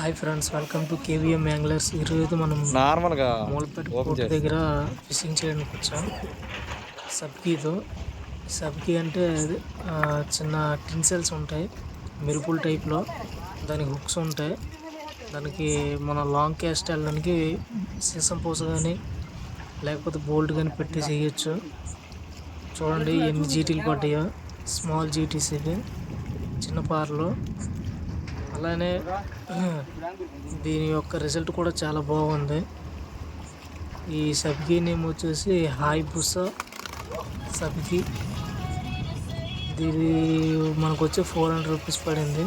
Hi friends welcome to KVM anglers. ఈరోజు మనం నార్మల్గా మూలపేట చేసి దగ్గర ఫిషింగ్ చేయడానికి వచ్చాం. సబ్కీతో. సబ్కీ అంటే చిన్న టిన్సెల్స్ ఉంటాయి మెరుపుల టైప్లో. దానికి హుక్స్ ఉంటాయి. దానికి మన లాంగ్ క్యాస్ట్ వెళ్ళడానికి సీసం పూస కానీ లేకపోతే బోల్ట్ కానీ పెట్టి చేయొచ్చు చూడండి ఎన్ని జీటీలు పడ్డాయో. స్మాల్ జీటీస్ ఇవి. చిన్న పార్లు. అలానే దీని యొక్క రిజల్ట్ కూడా చాలా బాగుంది. ఈ సబ్కి నేమ్ వచ్చేసి హాయ్ బుస సబ్కి. దీని మనకు వచ్చి ఫోర్ హండ్రెడ్ రూపీస్ పడింది.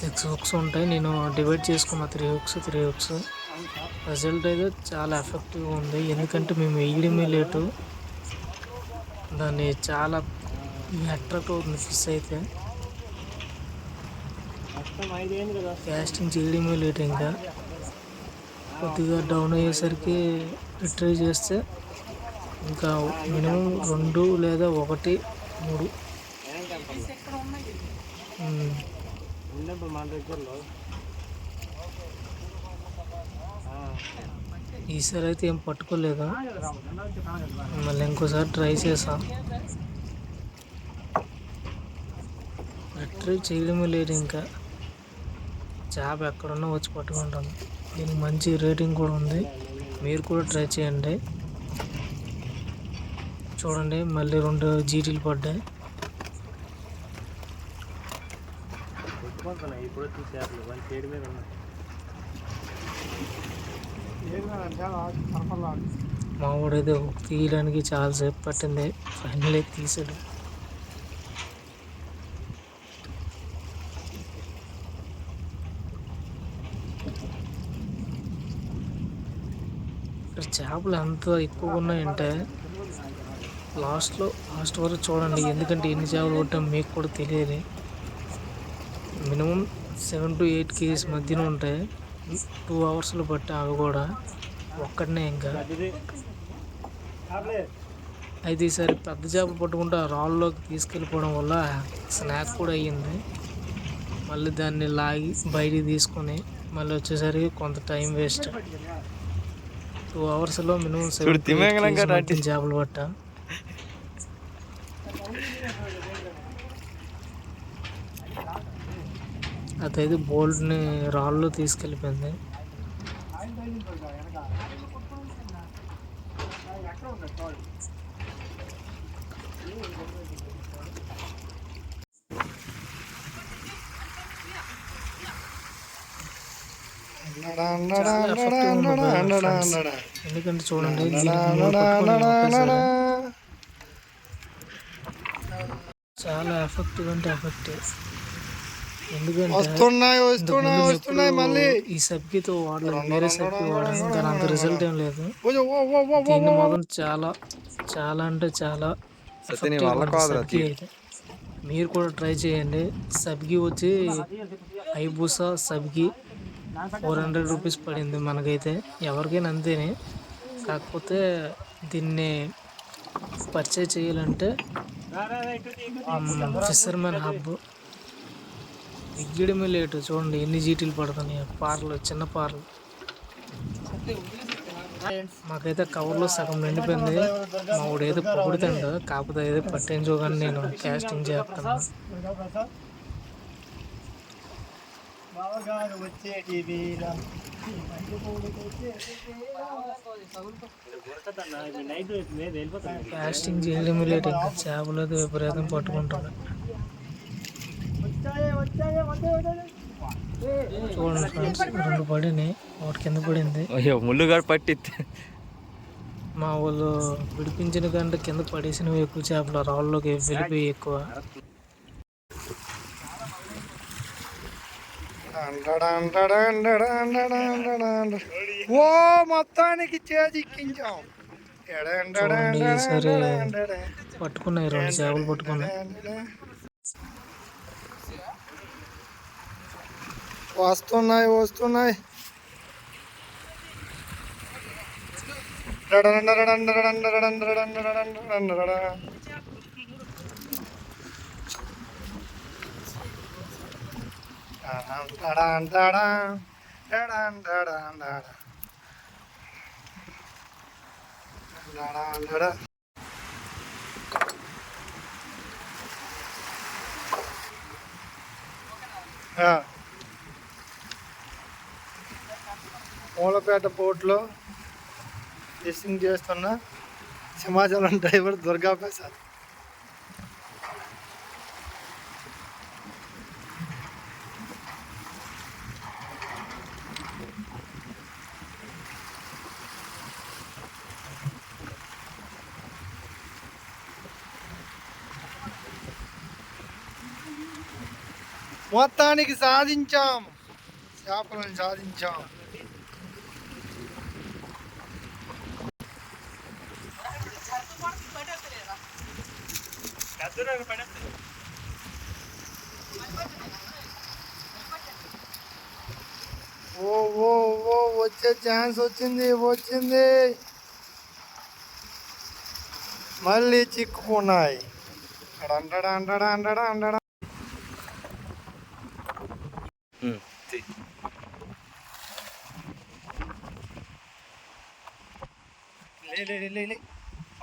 సిక్స్ హుక్స్ ఉంటాయి. నేను డివైడ్ చేసుకున్న three hooks three hooks. Result అయితే చాలా ఎఫెక్టివ్గా ఉంది. ఎందుకంటే మేము వేయడమే లేటు. దాన్ని చాలా అట్రాక్ట్ అవుతుంది ఫిష్ అయితే. క్యాస్టింగ్ చేయడమే లేట్ ఇంకా. కొద్దిగా డౌన్ అయ్యేసరికి రిట్రై చేస్తే ఇంకా మినిమం రెండు లేదా ఒకటి మూడు. ఈసారి అయితే ఏం పట్టుకోలేదు మళ్ళీ ఇంకోసారి ట్రై చేసాం. రిట్రీవ్ చేయడమే లేదు ఇంకా. చేప ఎక్కడున్నా వచ్చి పట్టుకుంటుంది దీనికి మంచి రేటింగ్ కూడా ఉంది. మీరు కూడా ట్రై చేయండి. చూడండి మళ్ళీ రెండు జీటీలు పడ్డాయి. మా వాడైతే హుక్ తీయడానికి చాలాసేపు పట్టింది. ఫైనల్ అయితే తీసాడు. ఇక్కడ చేపలు ఎంత ఎక్కువగా ఉన్నాయంటే లాస్ట్లో లాస్ట్ వరకు చూడండి ఎందుకంటే ఎన్ని చేపలు కొట్టాం మీకు కూడా తెలియదు. Minimum seven to eight KGs మధ్యన ఉంటాయి టూ అవర్స్లో బట్టి అవి కూడా ఒక్కడనే ఇంకా. అయితే ఈసారి పెద్ద చేపలు పట్టుకుంటే ఆ రాళ్ళలోకి తీసుకెళ్ళిపోవడం వల్ల స్నాక్ కూడా అయ్యింది. మళ్ళీ దాన్ని లాగి బయటికి తీసుకొని మళ్ళీ వచ్చేసరికి కొంత టైం వేస్ట్. టూ అవర్స్లో మినిమం చూడు, తిమింగలం కదా అంటే. చేపలు పట్టా అదైతే బోల్డ్ని రాళ్ళు తీసుకెళ్ళిపోయింది చాలా effective ఉంది భయ్యా friends. ఎందుకంటే చూడండి చాలా ఎఫెక్టివ్ అంటే ఎఫెక్టివ్ ఎందుకంటే వస్తున్నాయి మళ్ళీ ఈ సబ్కితో వాడలేదు వేరే సబ్కి వాడాను దాని అంత రిజల్ట్ ఏం లేదు దీన్ని మాత్రం చాలా చాలా అంటే చాలా సబ్కి అయితే మీరు కూడా ట్రై చేయండి సబ్కి వచ్చి ఐబూసా సబ్కి ఫోర్ హండ్రెడ్ రూపీస్ పడింది మనకైతే. ఎవరికైనా అంతేనే. కాకపోతే దీన్ని పర్చేజ్ చేయాలంటే ఫిషర్మెన్ హబ్. దిగ్గడమే లేటు. చూడండి ఎన్ని జీటీలు పడుతున్నాయి. పార్లు చిన్న పార్లు. మాకైతే కవర్లో సగం నిండిపోయింది. మా వాడు ఏదో పొగుడుతుండ. కాకపోతే ఏదో పట్టించో కానీ నేను క్యాస్టింగ్ చేస్తాను. వెళ్ళిపోతాను కాస్టింగ్ చేయడమే లేట్ ఇంకా చేపలు అయితే విపరీతం పట్టుకుంటాను చూడండి ఫ్రెండ్స్ రెండు పడినాయి. ఒకటి కింద పడింది. అయ్యో ముళ్ళుగాడు పట్టి మా వాళ్ళు విడిపించిన కంటే కింద పడేసినవి ఎక్కువ చేపలు రాళ్ళలోకి వెళ్ళిపోయి ఎక్కువ. ఓ మొత్తానికి చూడండి ఈసారి పట్టుకున్నాయి రెండు చేపలు పట్టుకున్నాయి వస్తున్నాయి వస్తున్నాయి డడాన్ డడాన్ డడా. డడాన్ డడా. ఆ. Ah. మూలపేట పోర్ట్లో ఫిషింగ్ చేస్తున్న సింహాచలం డ్రైవర్ దుర్గా ప్రసాద్ మొత్తానికి సాధించాం. చేపలను సాధించాం. ఓ ఓ ఓ వచ్చే ఛాన్స్ వచ్చింది వచ్చింది. మళ్ళీ చిక్కుకున్నాయి. అంటడా అంటడా అంటడా అంటడా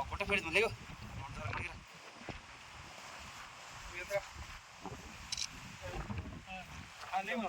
గుట్ట పెడుతుంది లేవు లేవు